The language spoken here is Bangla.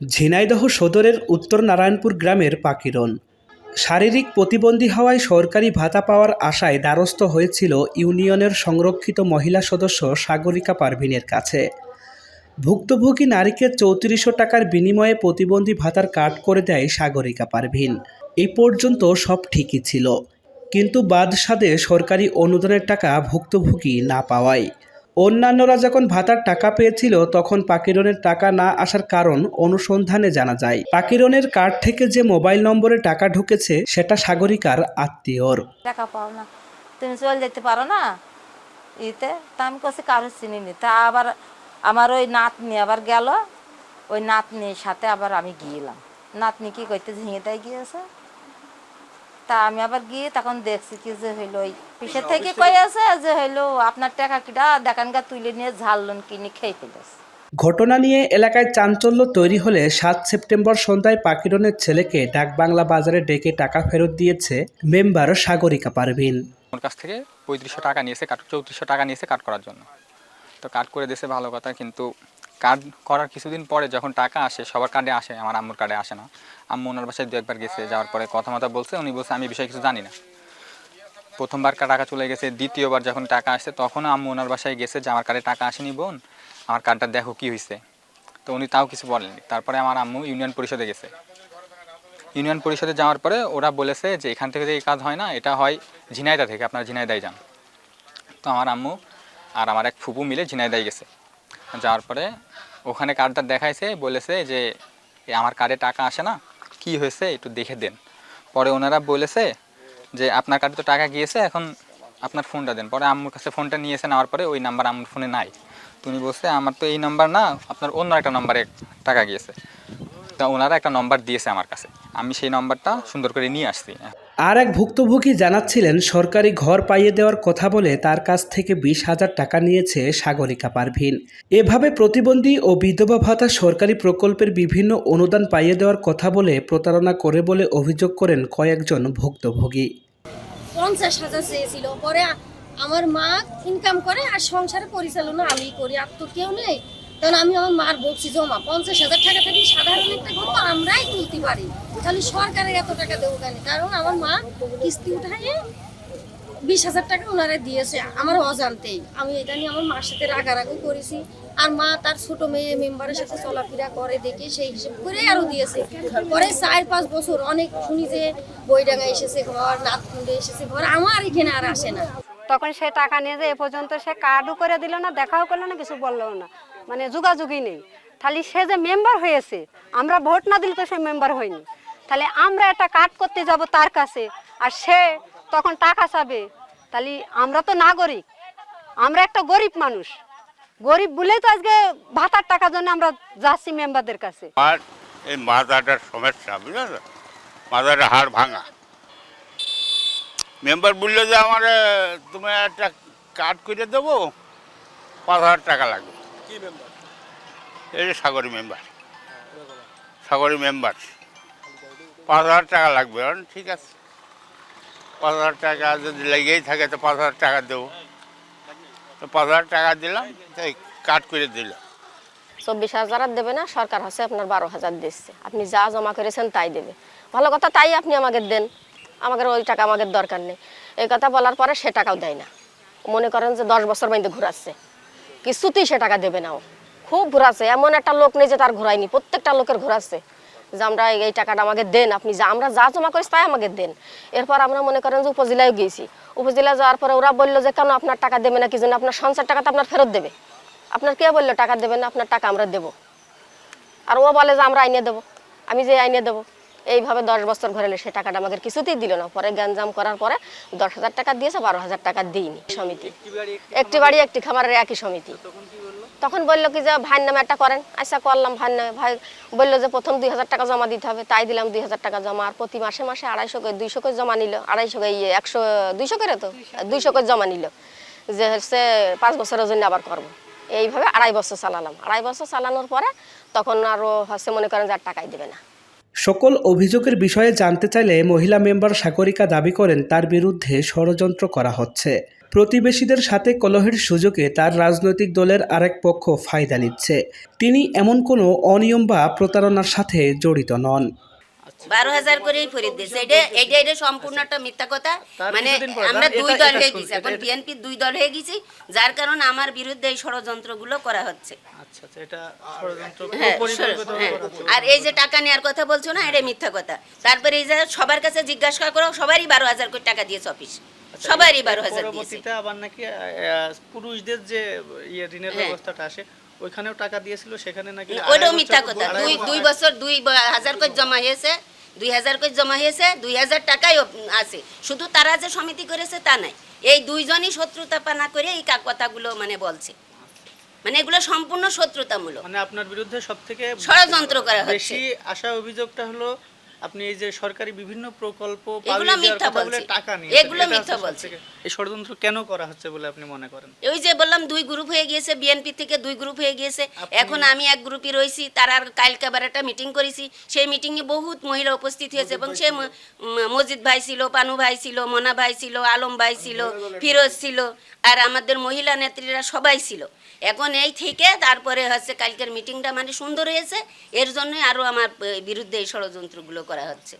ঝিনাইদহ সদরের উত্তর নারায়ণপুর গ্রামের পাকিরন শারীরিক প্রতিবন্ধী হওয়ায় সরকারি ভাতা পাওয়ার আশায় দ্বারস্থ হয়েছিল ইউনিয়নের সংরক্ষিত মহিলা সদস্য সাগরিকা পারভিনের কাছে। ভুক্তভোগী নারীকে চৌত্রিশশো টাকার বিনিময়ে প্রতিবন্ধী ভাতার কার্ড করে দেয় সাগরিকা পারভিন। এই পর্যন্ত সব ঠিকই ছিল, কিন্তু বাদসাদে সরকারি অনুদানের টাকা ভুক্তভোগী না পাওয়ায়। অন্যান্যরা যখন ভাতার টাকা পেয়েছিল, তখন পাকিরনের টাকা না আসার কারণ অনুসন্ধানে জানা যায়। পাকিরনের কার্ড থেকে যে মোবাইল নম্বরে টাকা ঢুকেছে, সেটা সাগরিকার আত্মীয়র। টাকা পাও না। তুমি চলে যেতে পারো না? ইতে? তা আমি কাছে কারও চিনি নি তা আবার আমার ওই নাতনি আবার গেল। ওই নাতনির সাথে আবার আমি গিয়েলাম। নাতনি কি করতে ঝিঙে দেয় গিয়েছে? তা আমি আবার গিয়ে তখন দেখছি কি যে হইল ওই পিসের থেকে কই আছে যে হইল আপনার টাকা কিটা দেখান গা তুলে নিয়ে ঝাললন কিনে খেয়ে ফেলেছে। ঘটনা নিয়ে এলাকায় চাঞ্চল্য তৈরি হলে সাত সেপ্টেম্বর সন্ধ্যায় পাকিরনের ছেলেকে ডাকবাংলা বাজারে ডেকে টাকা ফেরত দিয়েছে মেম্বার সাগরিকা পারভিন। ওর কাছ থেকে পঁয়ত্রিশশো টাকা নিয়েছে কাট চৌত্রিশশো টাকা নিয়েছে কাট করার জন্য। তো কাট করে দিয়েছে ভালো কথা কিন্তু কার্ড করার কিছুদিন পরে যখন টাকা আসে, সবার কার্ডে আসে, আমার আম্মুর কার্ডে আসে না। আম্মু ওনার বাসায় দু একবার গেছে, যাওয়ার পরে কথা মতো বলছে, উনি বলছে, আমি বিষয়ে কিছু জানি না। প্রথমবার টাকা চলে গেছে, দ্বিতীয়বার যখন টাকা আসছে, তখনও আম্মু ওনার বাসায় গেছে যে, আমার কার্ডে টাকা আসেনি বোন, আমার কার্ডটা দেখো কি হয়েছে তো উনি তাও কিছু বলেননি। তারপরে আমার আম্মু ইউনিয়ন পরিষদে গেছে। ইউনিয়ন পরিষদে যাওয়ার পরে ওরা বলেছে যে, এখান থেকে যে এই কাজ হয় না, এটা হয় ঝিনাইদা থেকে, আপনার ঝিনাইদায় যান। তো আমার আম্মু আর আমার এক ফুপু মিলে ঝিনাইদায় গেছে। যাওয়ার পরে ওখানে কার্ডটা দেখাইছে, বলেছে যে আমার কার্ডে টাকা আসে না, কি হয়েছে একটু দেখে দেন। পরে ওনারা বলেছে যে, আপনার কার্ডে তো টাকা গিয়েছে, এখন আপনার ফোনটা দেন। পরে আম্মুর কাছে ফোনটা নিয়েছে, নেওয়ার পরে ওই নাম্বার আম্মুর ফোনে নাই। তুমি বলছে, আমার তো এই নাম্বার না, আপনার অন্য একটা নম্বরে টাকা গিয়েছে। তা ওনারা একটা নম্বর দিয়েছে আমার কাছে। আমি সেই নম্বরটা সুন্দর করে নিয়ে আসছি। আর এক ভুক্তভোগী জানাচ্ছিলেন, সরকারি ঘর পাইয়ে দেওয়ার কথা বলে তার কাছ থেকে বিশ হাজার টাকা নিয়েছে সাগরিকা পারভিন। এভাবে প্রতিবন্ধী ও বিধবা ভাতা সরকারি প্রকল্পের বিভিন্ন অনুদান পাইয়ে দেওয়ার কথা বলে প্রতারণা করে বলে অভিযোগ করেন কয়েকজন ভুক্তভোগী। পঞ্চাশ হাজার চেয়েছিল, পরে আমার মা ইনকাম করে আর সংসারের পরিচালনা আমি করি, আর তো কেউ নেই। তখন আমি আমার মার বলছি জমা পঞ্চাশ হাজার টাকা থেকে সাধারণ একটা তো আমরাই তুলতে পারি। তাহলে সরকারের এত টাকা দেবো কেন? কারণ আমার মা কিস্তি উঠাইয়ে বিশ হাজার টাকা ওনারা দিয়েছে, আমার অজান্তেই আমি এটা নিয়ে আমার মার সাথে রাগারাগি করেছি। আর মা তার ছোট মেয়ে মেম্বারের সাথে চলাফেরা করে দেখে সেই হিসেব করে আরও দিয়েছে। পরে চার পাঁচ বছর অনেক শুনি যে বইডাঙ্গা এসেছে ঘর নাথকুণ্ডে এসেছে ঘর, আমার এখানে আর আসে না। তখন সে টাকা নিয়ে যে এ পর্যন্ত সে কার্ডও করে দিল না, দেখাও করল না, কিছু বলল না। মানে যোগাযোগই নেই। তাহলে সে যে মেম্বার হয়েছে, আমরা ভোট না দিলে তো সে মেম্বার হয়নি। তাহলে আমরা একটা কার্ড করতে যাব তার কাছে, আর সে তখন টাকা চাবে। তাহলে আমরা তো নাগরিক, আমরা একটা গরিব মানুষ। গরিব বলেই তো আজকে ভাতার টাকার জন্য আমরা যাচ্ছি মেম্বারদের কাছে। এই মাথাটার সমস্যা বুঝলে মাথাটা হাড় ভাঙা। মেম্বার বলল যে, আমার, তুমি একটা কার্ড করে দেবো, পাঁচ হাজার টাকা লাগবে। কি মেম্বার এই যে সাগরী মেম্বার সাগরী মেম্বার পাঁচ হাজার টাকা লাগবে ঠিক আছে। পাঁচ হাজার টাকা যদি লেগেই থাকে তো পাঁচ হাজার টাকা দেবো। তো পাঁচ হাজার টাকা দিলাম তাই কার্ড করে দিলাম চব্বিশ হাজার আর দেবে না সরকার হচ্ছে আপনার বারো হাজার দিচ্ছে। আপনি যা জমা করেছেন তাই দেবে। ভালো কথা তাই আপনি আমাকে দেন। আমাদের ওই টাকা আমাদের দরকার নেই। এই কথা বলার পরে সে টাকাও দেয় না। মনে করেন যে দশ বছর বাইন্দে ঘুরাচ্ছে। কিছুতেই সে টাকা দেবে না ও। খুব ঘুরাচ্ছে এমন একটা লোক নেই যে তার ঘোরায়নি প্রত্যেকটা লোকের ঘোরাচ্ছে যে আমরা এই- টাকাটা আমাকে দেন, আপনি যা আমরা যা জমা করেছি তাই আমাকে দেন। এরপর আমরা মনে করেন যে উপজেলায় গিয়েছি। উপজেলায় যাওয়ার পরে ওরা বলল যে, কেন আপনার টাকা দেবে না? কি জন্য? আপনার সংসার টাকা তো আপনার ফেরত দেবে। আপনার কে বলল, টাকা দেবে না, আপনার টাকা আমরা দেবো। আর ও বলে যে, আমরা আইনে দেবো। আমি যে আইনে দেবো। এইভাবে দশ বছর ঘরে সে টাকাটা আমাকে কিছুতেই দিল না। পরে গ্যাঞ্জাম করার পরে দশ হাজার টাকা দিয়েছে, বারো হাজার টাকা দিইনি সমিতি। একটি বাড়ি, একটি খামারের একই সমিতি। তখন বলল কি যে, ভাইয়ের নামে একটা করেন। আচ্ছা করলাম ভাইয়ের নামে। ভাই বলল যে, প্রথম দুই হাজার টাকা জমা দিতে হবে। তাই দিলাম দুই হাজার টাকা জমা। আর প্রতি মাসে মাসে আড়াইশো করে, দুইশো করে জমা নিল। আড়াইশো করে ইয়ে একশো, দুইশো করে তো? দুইশো করে জমা নিল। যে হচ্ছে পাঁচ বছরের জন্য আবার করব। এইভাবে আড়াই বছর চালালাম। আড়াই বছর চালানোর পরে তখন আরও হচ্ছে মনে করেন যে আর টাকাই দেবে না। সকল অভিযোগের বিষয়ে জানতে চাইলে মহিলা মেম্বার সাগরিকা দাবি করেন, তার বিরুদ্ধে ষড়যন্ত্র করা হচ্ছে। প্রতিবেশীদের সাথে কলহের সুযোগে তার রাজনৈতিক দলের আরেক পক্ষ ফায়দা নিচ্ছে। তিনি এমন কোনো অনিয়ম বা প্রতারণার সাথে জড়িত নন। বারো হাজার করেই ফরিদ দিয়েছে। এটা এটা এটা সম্পূর্ণটা মিথ্যা কথা। মানে আমরা দুই দল হয়ে গেছি। এখন বিএনপি দুই দল হয়ে গেছি যার কারণে আমার বিরুদ্ধে এই ষড়যন্ত্রগুলো করা হচ্ছে। আচ্ছা আচ্ছা হ্যাঁ, হ্যাঁ। করা হচ্ছে। আর এই যে টাকা নেওয়ার কথা বলছো না এটা মিথ্যা কথা। তারপরে এই যে সবার কাছে জিজ্ঞাসা করো সবারই বারো হাজার কোটি টাকা দিয়েছে অফিস। আচ্ছা, সবারই বারো হাজার পরবর্তীতে আবার নাকি পুরুষদের যে ইয়ে ঋণের হ্যাঁ। ব্যবস্থাটা আসে ওইখানেও টাকা দিয়েছিল সেখানে নাকি ওইটাও মিথ্যা কথা। দুই বছর- দুই বছর দুই হাজার করে জমা হয়েছে। দুই হাজার করে জমা হয়েছে দুই হাজার টাকাই আছে। শুধু তারা যে সমিতি করেছে তা নাই এই দুইজনই শত্রুতা পানা করে এই কথাগুলো মানে বলছে। মানে এগুলো সম্পূর্ণ শত্রুতামূলক। মানে আপনার বিরুদ্ধে সব থেকে ষড়যন্ত্র করা হচ্ছে। বেশি আসা অভিযোগটা হলো আপনি এই যে সরকারি বিভিন্ন প্রকল্প এগুলো মিথ্যা বলছে। টাকা নিয়ে এগুলো মিথ্যা বলছে। এই ষড়যন্ত্র কেন করা হচ্ছে বলে আপনি মনে করেন? ওই যে বললাম দুই গ্রুপ হয়ে গিয়েছে বিএনপি থেকে দুই গ্রুপ হয়ে গিয়েছে। এখন আমি এক গ্রুপে রয়েছি তার আর কালকে আবার একটা মিটিং করেছি। সেই মিটিংয়ে বহুত মহিলা উপস্থিত হয়েছে এবং সে মজিদ ভাই ছিল পানু ভাই ছিল মোনা ভাই ছিল আলম ভাই ছিল ফিরোজ ছিল আর আমাদের মহিলা নেত্রীরা সবাই ছিল। এখন এই থেকে তারপরে হচ্ছে কালকের মিটিংটা মানে সুন্দর হয়েছে। এর জন্যই আরও আমার বিরুদ্ধে এই ষড়যন্ত্রগুলো করা হচ্ছে।